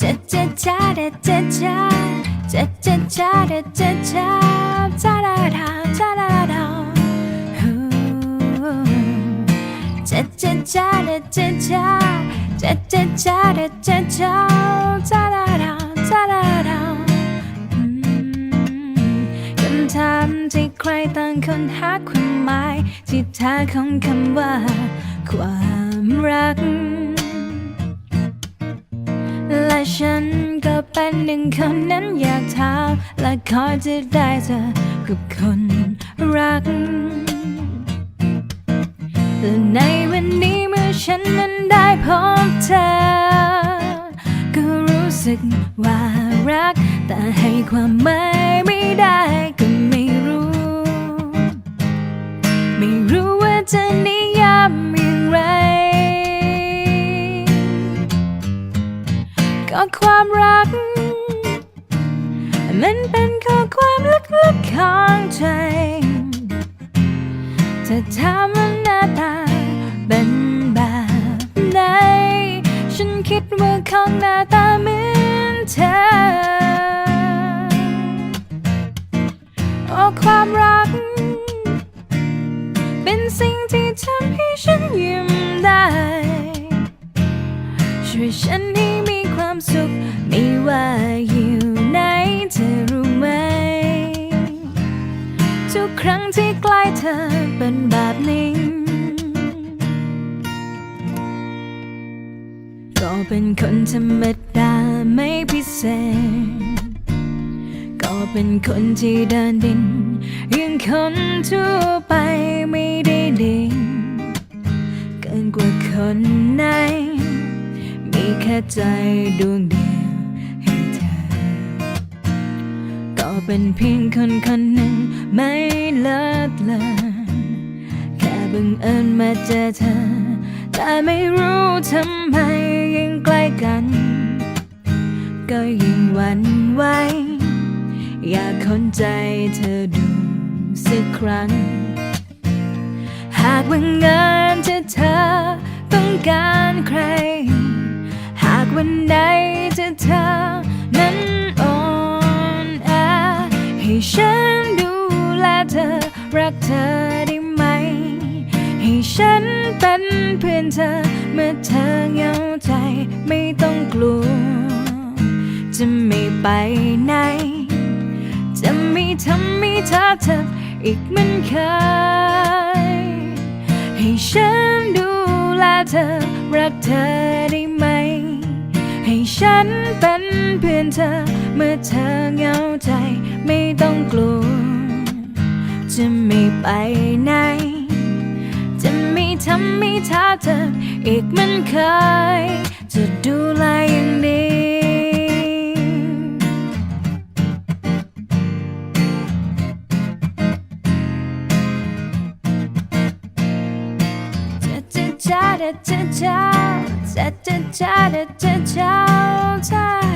จ๊จ๊จ๊าเจ๊จ๊าเจ๊จ๊จ๊าเจ๊จ๊าจ้าดาดาจ้าดาดาเจ๊จ๊จ๊าเจ๊จ๊าเจ๊จ๊จ๊าเจ๊จ๊าจ้าดาดาจ้าดาดาคำถามที่ใครต่างคนหาความหมายที่แท้ของคำว่า ความรัก เป็นหนึ่งคนนั้นอยากถามและขอจะได้เธอกับคนรักและในวันนี้เมื่อฉันนั้นได้พบเธอ ก็รู้สึกว่ารัก แต่ให้ความหมายไม่ได้ก็ไม่รู้ ไม่รู้ว่าจะนิยามอย่างไร ก็ความรัก มันเป็นข้อความลึกๆของใจจะถามว่าหน้าตาเป็นแบบไหนฉันคิดว่าของหน้าตาเหมือนเธอโอ้ความรัก เป็นสิ่งที่ทำให้ฉันยิ้มได้ ช่วยฉันให้มีความสุขไม่ว่าอยู่ ทุกครั้งที่ใกล้เธอเป็นแบบนี้ ก็เป็นคนธรรมดาไม่พิเศษ ก็เป็นคนที่เดินดินยังคนทั่วไปไม่ได้ดิ่งเกินกว่าคนไหนมีแค่ใจดวงเดียว เป็นเพียงคนคนหนึ่งไม่เลิศเลอแค่บังเอิญมาเจอเธอ แต่ไม่รู้ทำไมยังใกล้กัน ก็ยิ่งหวั่นไหวอยากคนใจเธอดูสักครั้ง หากวันงานที่เธอต้องการใคร หากวันใดที่เธอ เป็นเพื่อนเธอ เมื่อเธอเหงาใจไม่ต้องกลัว จะไม่ไปไหน จะไม่ทำให้เธอเจ็บอีกเหมันเคยให้ฉันดูแลเธอ รักเธอได้ไหม ให้ฉันเป็นเพื่อนเธอ เมื่อเธอเหงาใจไม่ต้องกลัว จะไม่ไปไหน ทำให้เธอเจ็บอีกเหมันเคย จะดูแลอย่างดีจะจะจะจะจะจะจะจะจะจะจะ